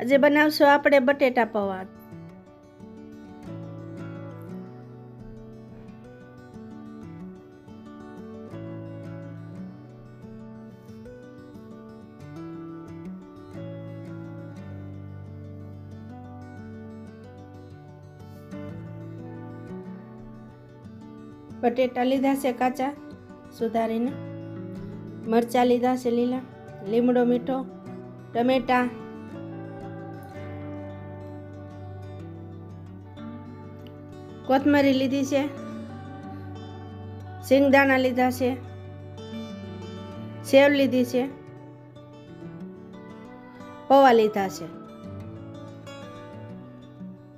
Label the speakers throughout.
Speaker 1: આજે બનાવશું આપણે બટેટા પૌવા બટેટા લીધા છે કાચા, સુધારીને. મરચાં લીધા છે લીલા, લીમડો મીઠો, ટમેટા કોથમરી લીધી છે સિંગદાણા લીધા છે, સેવ લીધી છે, પૌવા લીધા છે.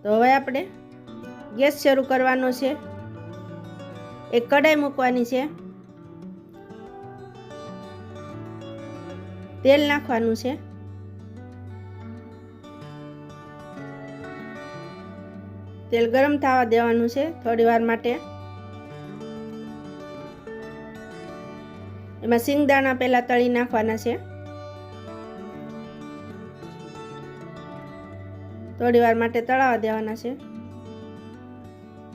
Speaker 1: તો હવે આપણે ગેસ શરૂ કરવાનો છે. એક કઢાઈ મૂકવાની છે. તેલ નાખવાનું છે. તેલ ગરમ થવા દેવાનું છે થોડી વાર માટે. એમાં સિંગદાણા પહેલાં તળી નાખવાના છે. થોડી વાર માટે તળાવવા દેવાના છે.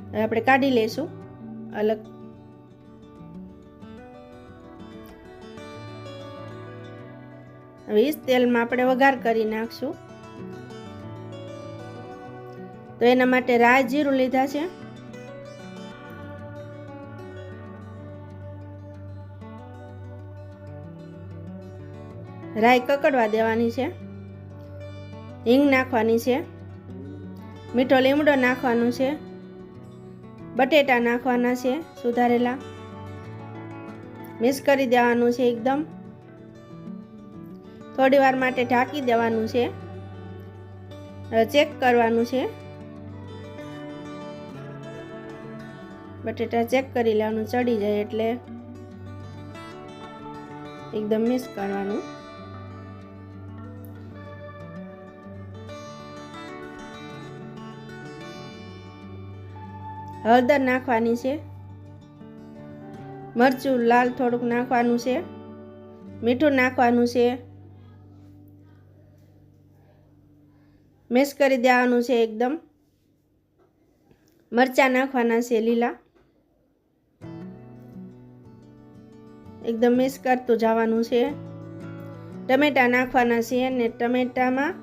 Speaker 1: હવે આપણે કાઢી લઈશું અલગ. હવે તેલમાં આપણે વઘાર કરી નાખશું. તો એના માટે રાઈ જીરું લીધા છે. રાઈ કકડવા દેવાની છે. હિંગ નાખવાની છે. મીઠો લીમડો નાખવાનું છે. બટેટા નાખવાના છે સુધારેલા. મિક્સ કરી દેવાનું છે એકદમ. થોડી માટે ઢાંકી દેવાનું છે. ચેક કરવાનું છે. બટેટા ચેક કરી લેવાનું, ચડી જાય એટલે એકદમ મિક્સ કરવાનું. હળદર નાખવાની છે. મરચું, લાલ થોડુંક નાખવાનું છે. મીઠું નાખવાનું છે. મિક્સ કરી દેવાનું છે એકદમ. મરચાં નાખવાના છે લીલા. એકદમ મિક્સ કરતું જવાનું છે. ટમેટાં નાખવાના છે અને ટમેટામાં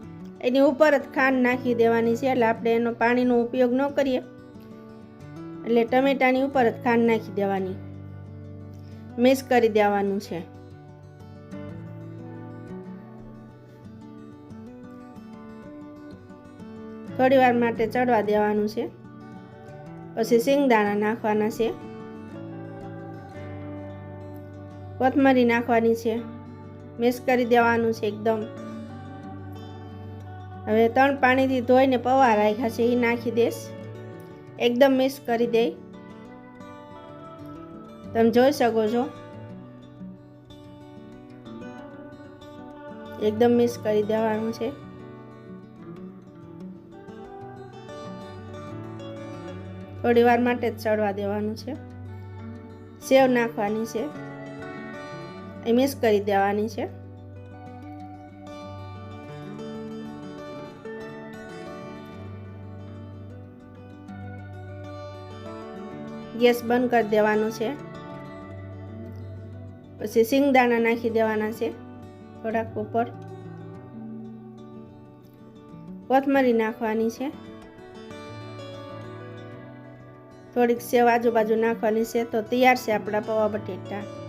Speaker 1: એની ઉપર જ ખાંડ નાખી દેવાની છે એટલે આપણે એનો પાણીનો ઉપયોગ ન કરીએ. એટલે ટમેટાની ઉપર જ ખાંડ નાખી દેવાની. મિક્સ કરી દેવાનું છે. થોડી વાર માટે ચડવા દેવાનું છે. પછી સિંગદાણા નાખવાના છે. કોથમરી નાખવાની છે. મિક્સ કરી દેવાનું છે એકદમ. હવે ત્રણ પાણીથી ધોઈને પૌવા રાખ્યા છે એ નાખી દઈશ એકદમ મિક્સ કરી દઈ તમે જોઈ શકો છો. એકદમ મિક્સ કરી દેવાનું છે. થોડી વાર માટે જ ચડવા દેવાનું છે. સેવ નાખવાની છે. મિક્સ કરી દેવાની છે. ગેસ બંધ કરી દેવાનું છે. પછી સિંગદાણા નાખી દેવાના છે થોડાક ઉપર. કોથમરી નાખવાની છે. થોડીક સેવ આજુબાજુ નાખવાની છે તો તૈયાર છે આપણા પૌવા બટેટા.